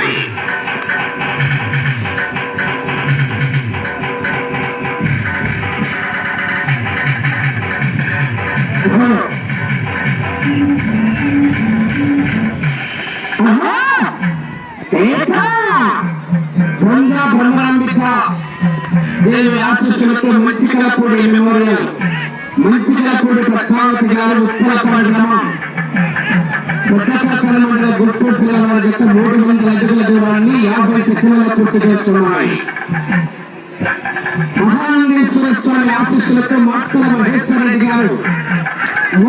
చేస్తున్నాయి దాదాపు మూడు వందల అడుగుల దూరాన్ని యాభై సెకండ్లలో పూర్తి చేస్తున్నాయి మహానందేశ్వర స్వామి ఆశీస్సులతో మాటల మహేశ్వర రెడ్డి గారు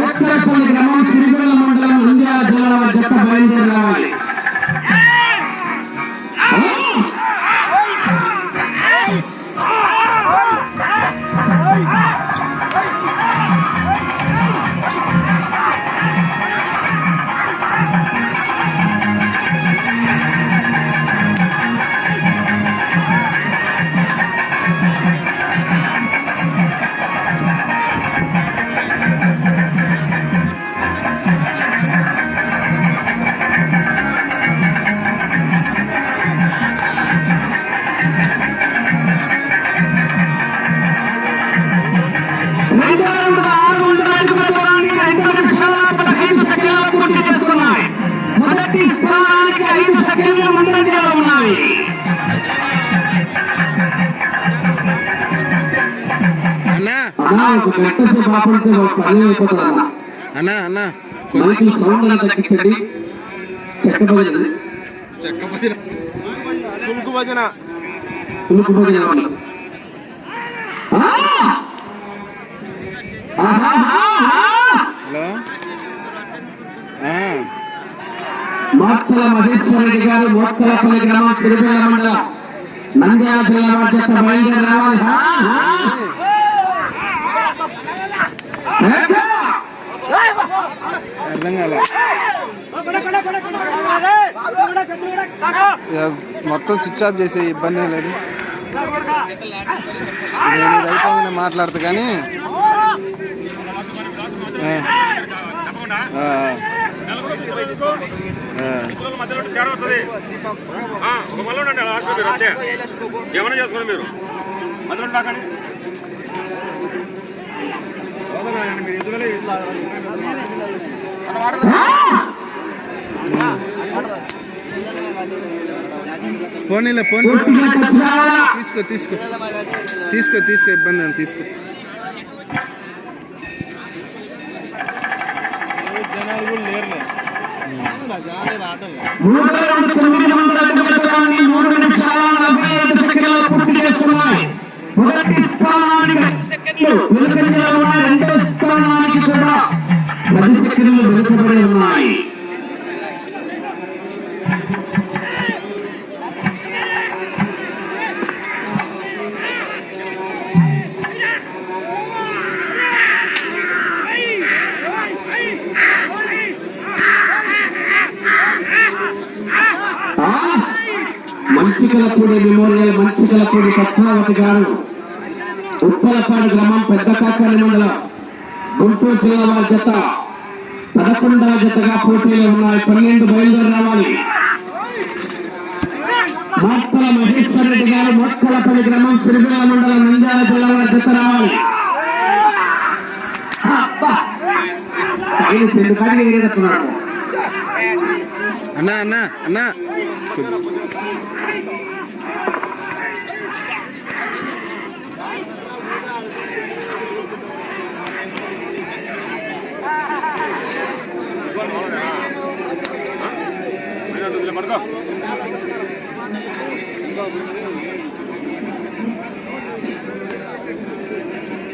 ఉత్తరపల్లి గ్రామం సిరిగొల్ల మండలం నంద్యాల జిల్లా జత బయలుదేరాలి అన్నా అన్నా అన్నా సౌండ్ అంతా తగ్గించండి చెక్కబోయేది చెక్క పులుకు భజన ఉలుకుపోయి హలో మోత్తల మహేశ్వర రెడ్డి గారు మోత్తలపల్లి గ్రామం తిరుపతి మండలం నంద్యాల జిల్లా మధ్య బయలుదేరి రావాలి. అర్థం కాలే మొత్తం స్విచ్ ఆఫ్ చేసే ఇబ్బంది లేదు. నేను రైతాంగానే మాట్లాడతా కానీ ఆ. చేసుకోండి మీరు. మధ్యలో మధ్యలో తేడా వస్తుంది ఆ, ఒక మళ్ళీ ఉండండి అలా ఆడుకో మీరు అంతే ఏమైనా చేసుకోండి మీరు మధ్యలో నాకండి మీరు ఎదురులే పోనీలే పోనీ పూర్తిగా టచ్ కావాలా? తీసుకో తీసుకో తీసుకో తీసుకో ఇబ్బంది అని తీసుకో మూడో రౌండ్ తొమ్మిది వందల అడుగుల దూరాన్ని మూడు నిమిషాల నలభై ఐదు సెకండ్లలో పద్మావతి గారు ఉప్పలపాడు గ్రామం పెద్ద కాకని మండలం గుంటూరు జిల్లా వారి జత పదకొండవ జతగా పోటీలో ఉన్నాయి. పన్నెండు బయలుదేరి రావాలి. మొక్కల మహేశ్వర రెడ్డి గారు మొక్కలపల్లి గ్రామం సిరిగిల మండలం నంద్యాల జిల్లా వారి జత రావాలి. అన్నా అన్నా అన్నా.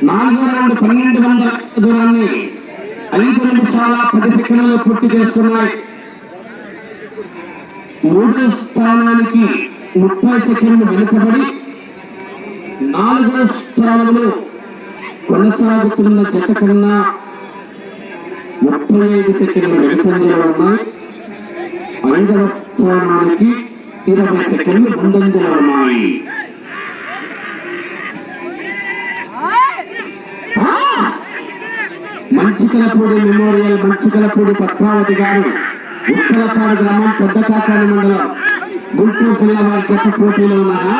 నాలుగు రౌండ్ పన్నెండు వందల దూరాన్ని ఐదు నిమిషాల పది సెకండ్లలో పూర్తి చేస్తున్నాయి. మూడో స్థానానికి ముప్పై సెకండ్లు వెనుకబడి నాలుగో స్థానంలో కొనసాగుతున్న జత కన్నా ముప్పై ఐదు సెకండ్లు వెనుకంజలో ఉన్నాయి. ఐదవ స్థానానికి ఇరవై సెకండ్లు ముందంజలో ఉన్నాయి ఆ! మంచికలపూడి మెమోరియల్ మంచికలపూడి పద్మావతి గారు ఉత్తరపాడు గ్రామం పెద్దకాకాని మండలం గుంటూరు జిల్లా వారి గత పోటీలో ఉన్నారా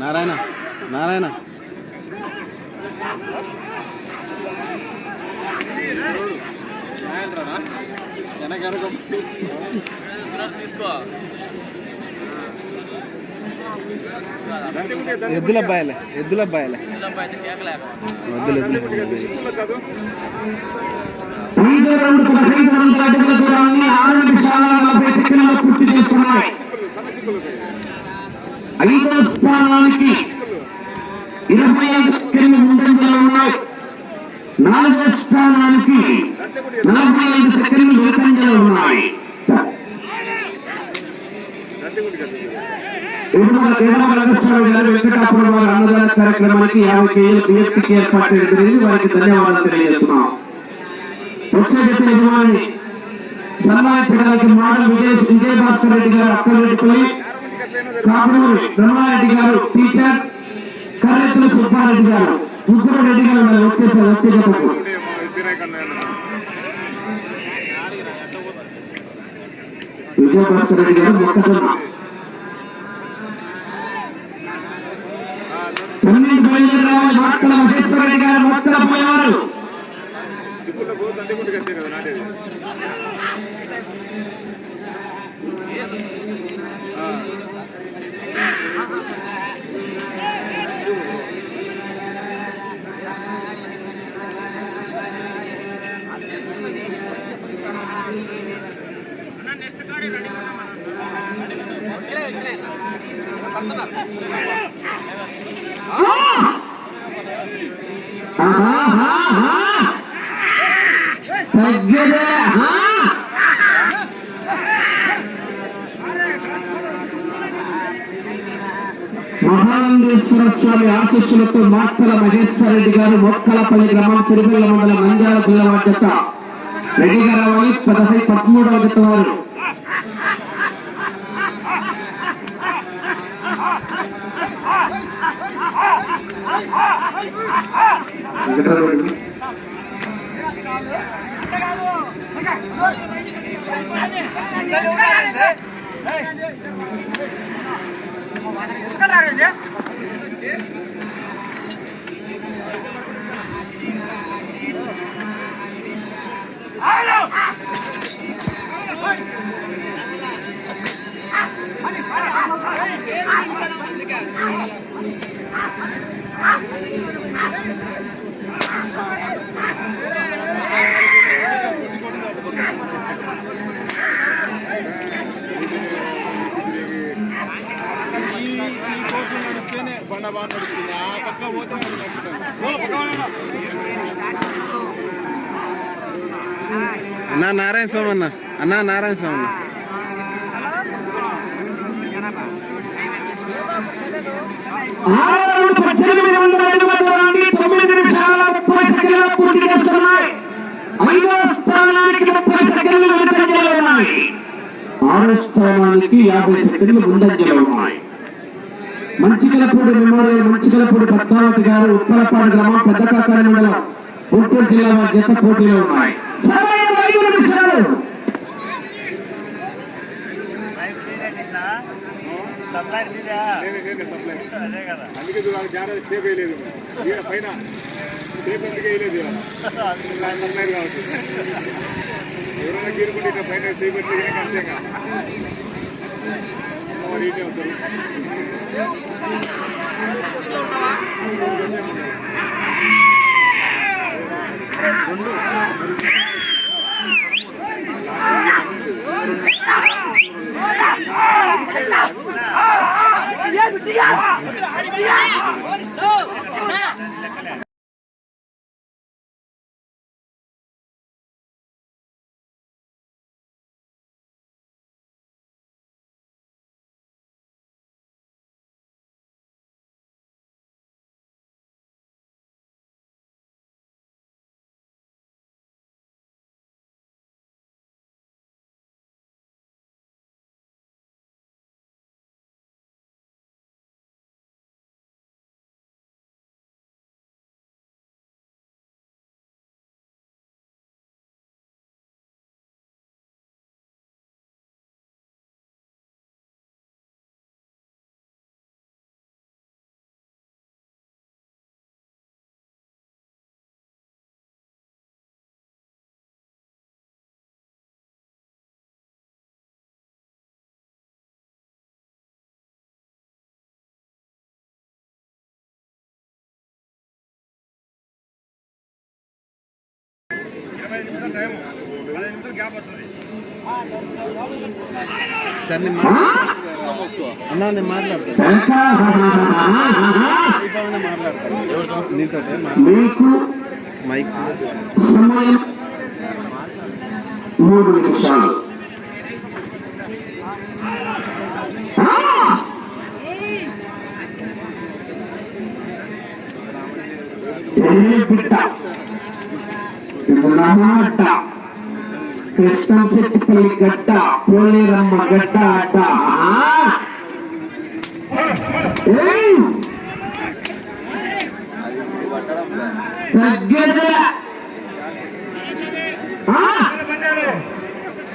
నారాయణ నారాయణ. తీసుకున్నారు తీసుకో. ఎద్దుల అబ్బాయిలే ఎద్దుల అబ్బాయిలే. వద్దులు ఎద్దులు పూర్తి చేస్తున్నాయి. ఐదో స్థానానికి ఇరవై ఐదు సెకండ్లు ముందంజలో ఉన్నాయి. నాలుగో స్థానానికి నలభై ఐదు సెకండ్లు ముందంజలో ఉన్నాయి. వెంకటాపురం వారి అన్నదాన కార్యక్రమానికి యాభై కేజీల బిఎస్పీకి ఏర్పాటు వారికి ధన్యవాదాలు తెలియజేస్తున్నాం. వచ్చే యజమాని సన్మానించడానికి మోడల్ విజయ విజయభాస్కర్ రెడ్డి గారు అక్కరెడ్డిపల్లి కాకునూరు బ్రహ్మారెడ్డి గారు టీచర్ కర్రెత్తుల సుబ్బారెడ్డి గారు ముగ్గురు రెడ్డి గారు మరి వచ్చేసారు వచ్చేటప్పుడు జతకు విజయభాస్కర్ రెడ్డి గారు మొక్కజొన్న. పన్నెండు బయలుదేరాలి మాక్కల మహేశ్వర రెడ్డి గారు మొక్కల పోయేవారు తండ్రి పోయారు వచ్చినాయి వచ్చినాయి పడుతున్నారు తగ్గదే మహానందేశ్వర స్వామి ఆశిస్సులతో మాక్కల మహేశ్వర రెడ్డి గారు మొక్కలపల్లి గ్రామం తిరుమల మండలం నంద్యాల జిల్లా వారి రెడ్డి గారు పదహై పదమూడవ జత వారు. వెంకటరావు Ah! బాగా నడుస్తుంది. ఆ పక్క పోతే. అన్నా నారాయణ స్వామి అన్న. అన్నా నారాయణ స్వామి అన్న. పద్దెనిమిది వందల అడుగుల దూరాన్ని తొమ్మిది నిమిషాల ముప్పై సెకండ్ల పూర్తి చేస్తున్నాయి. ఐదో స్థానానికి ముప్పై సెకండ్లు వెనుకంజలో ఉన్నాయి. ఆరో స్థానానికి యాభై సెకండ్లు ముందంజలో ఉన్నాయి. మంచికలపూడి మెమోరియల్ మంచికలపూడి పద్మావతి గారు ఉత్తరపాడు గ్రామం పెద్దకాకాని మండలం గుంటూరు జిల్లా జత పోటీలో ఉన్నాయి. అందుకే చూడాలి జాగ్రత్త సేఫ్ వేయలేదు పైన సేఫ్ ఎందుకు వేయలేదు ఎవరైనా గీరుకుంటే పైన సేఫ్ అంతేగా ஏ விட்டியா விட்டியா ஒரு சோ ஆ ఇరవై నిమిషాలు టైం పదిహేను నిమిషాలు గ్యాప్ వస్తుంది. సార్ నేను ఆ? అన్నా నేను మాట్లాడతాను నీతో మీకు. మూడు నిమిషాలు ఆ! మాట కృష్ణశెట్టిపల్లి గడ్డ పోలేరమ్మ గడ్డ అడ్డ ఆ! ఏయ్! తగ్గేదే?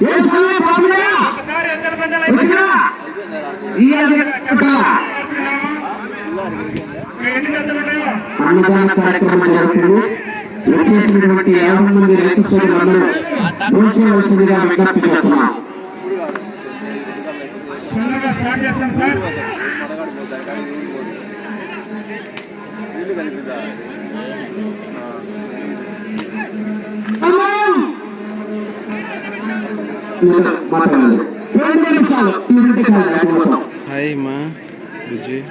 ఏం సమయం వచ్చినా అన్నదాన కార్యక్రమం జరుగుతుంది. వచ్చేసినటువంటి యాభై మంది రైతు సోదరులను భోజనవలసిందిగా విజ్ఞప్తి చేస్తున్నాం. రెండు నిమిషాలు ఈ రెండు కాదు హాయ్ మా విజయ్.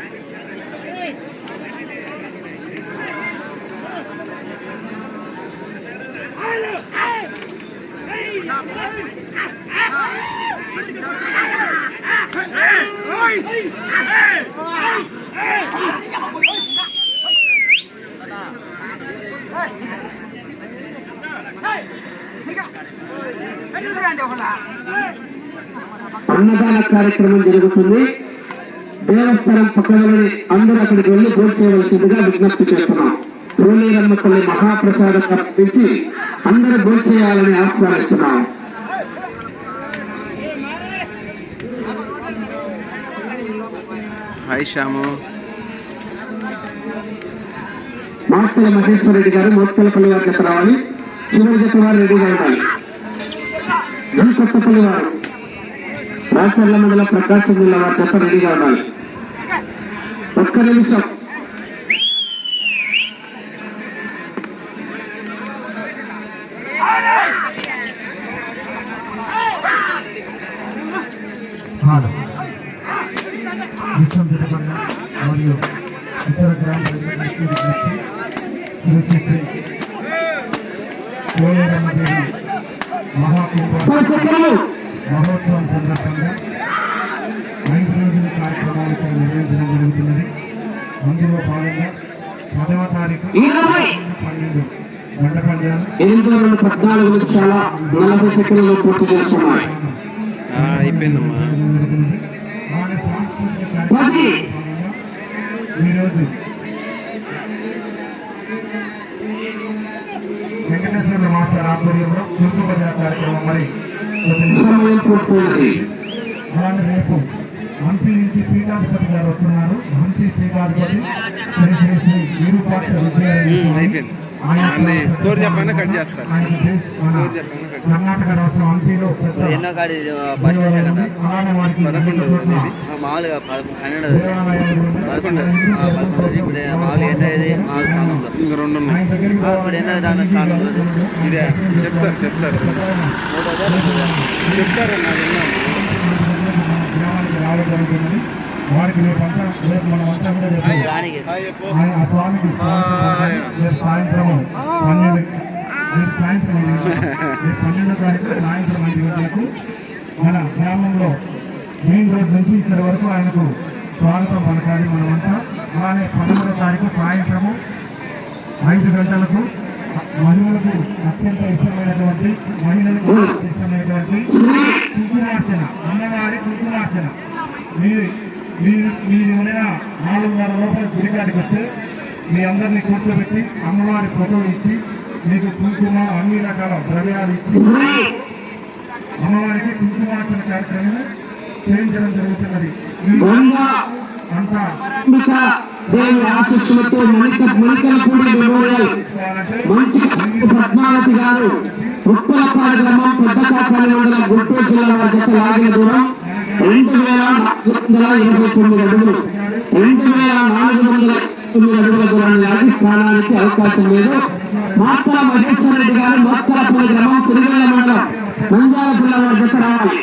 అన్నదాన కార్యక్రమం జరుగుతుంది. దేవస్థానం పక్కన అందరూ అక్కడికి వెళ్ళి భోజనం చేయవలసిందిగా విజ్ఞప్తి చేస్తున్నాం. రోలేరమ్మ తల్లి మహాప్రసాదం అర్పించి అందరూ భోజనం చేయాలని ఆహ్వానిస్తున్నాం. హాయ్ శ్యాము. మాస్టల మహేశ్వర రెడ్డి గారు మోత్కలపల్లి వారి జత రావాలి. చివరి జత వారు రెడీగా ఉండాలి. జీ కొత్తపల్లి వారు. రాచర్ల మండలం ప్రకాశం జిల్లా వారి జత రెడీగా ఉండాలి. ఒక్క నిమిషం. మహాకుంభ మహోత్సవం సందర్భంగా ఐదు రోజుల కార్యక్రమాలు ఇక్కడ నిర్వహించడం జరుగుతున్నది అందులో భాగంగా పదవ తారీఖు పన్నెండు పంద్యాలు ఎనిమిది వందల పద్నాలుగు నలభై సెకండ్లు పూర్తి చేస్తున్నాయి. అయిపోయిందమ్మా. ఈరోజు ఆధ్వర్యంలో చురుకు బజార్ కార్యక్రమం మరి అలానే రేపు హంపి నుంచి పీఠాధిపతి గారు వస్తున్నారు. హంపి పీఠాధిపతి శ్రీ శ్రీ స్కోర్ చెప్పాను? కట్ చేస్తారు స్కోర్ చెప్పాను? కట్ చేస్తారు ఎన్నో కాడి ఫస్ట్ సెకండ్ పదకొండు మామూలుగా పన్నెండు పదకొండు పదకొండు ఇప్పుడు మామూలుగా ఎన్నది మామూలు స్థానంలో ఇంక రెండు ఉన్నాయి. ఇప్పుడు ఎన్నది దాంట్లో స్థానంలో ఇదే చెప్తారు చెప్తారు. చెప్తారు నాకు విన్నాను. వారికి రేపంతా రేపు కూడా రేపు వానికి ఆయన ఆ స్వామికి రేపు సాయంత్రం పన్నెండు రేపు సాయంత్రం రేపు పన్నెండో తారీఖు సాయంత్రం ఐదు గంటలకు మన గ్రామంలో మెయిన్ రోడ్ నుంచి ఇక్కడ వరకు ఆయనకు స్వాగతం పలకాలి మనమంతా అలానే పన్నెండో తారీఖు సాయంత్రము ఐదు గంటలకు మహిళలకు అత్యంత ఇష్టమైనటువంటి మహిళలకు ఇష్టమైనటువంటి కుంకుమార్చన అన్నవారి కుంకుమార్చన. మీరు మీరు మీరు ఉన్న నాలుగున్నర లోపల గుడికాడికి వస్తే మీ అందరినీ కూర్చోబెట్టి అమ్మవారి ఫోటో ఇచ్చి మీకు కుంకుమ అన్ని రకాల ద్రవ్యాలు ఇచ్చి అమ్మవారికి కుంకుమార్చన కార్యక్రమం చేయించడం జరుగుతున్నది. అంతా అంబిక దేవి ఆశీస్సులతో మణిక మణికలపూడి మెమోరియల్ మంచి పద్మావతి గారు ఉప్పలపాడు గ్రామం పెద్దకాపల్లి మండలం గుంటూరు జిల్లా జత లాగిన దూరం. రెండు వేల నాలుగు వందల ఇరవై తొమ్మిది అడుగులు రెండు వేల నాలుగు వందల తొమ్మిది అడుగుల దూరాన్ని లాగి స్థానానికి అవకాశం లేదు. మాత్ర మహేశ్వర రెడ్డి గారు మోత్తలపల్లి గ్రామం సిరివెల్ల మండలం నంద్యాల జిల్లా వారి రావాలి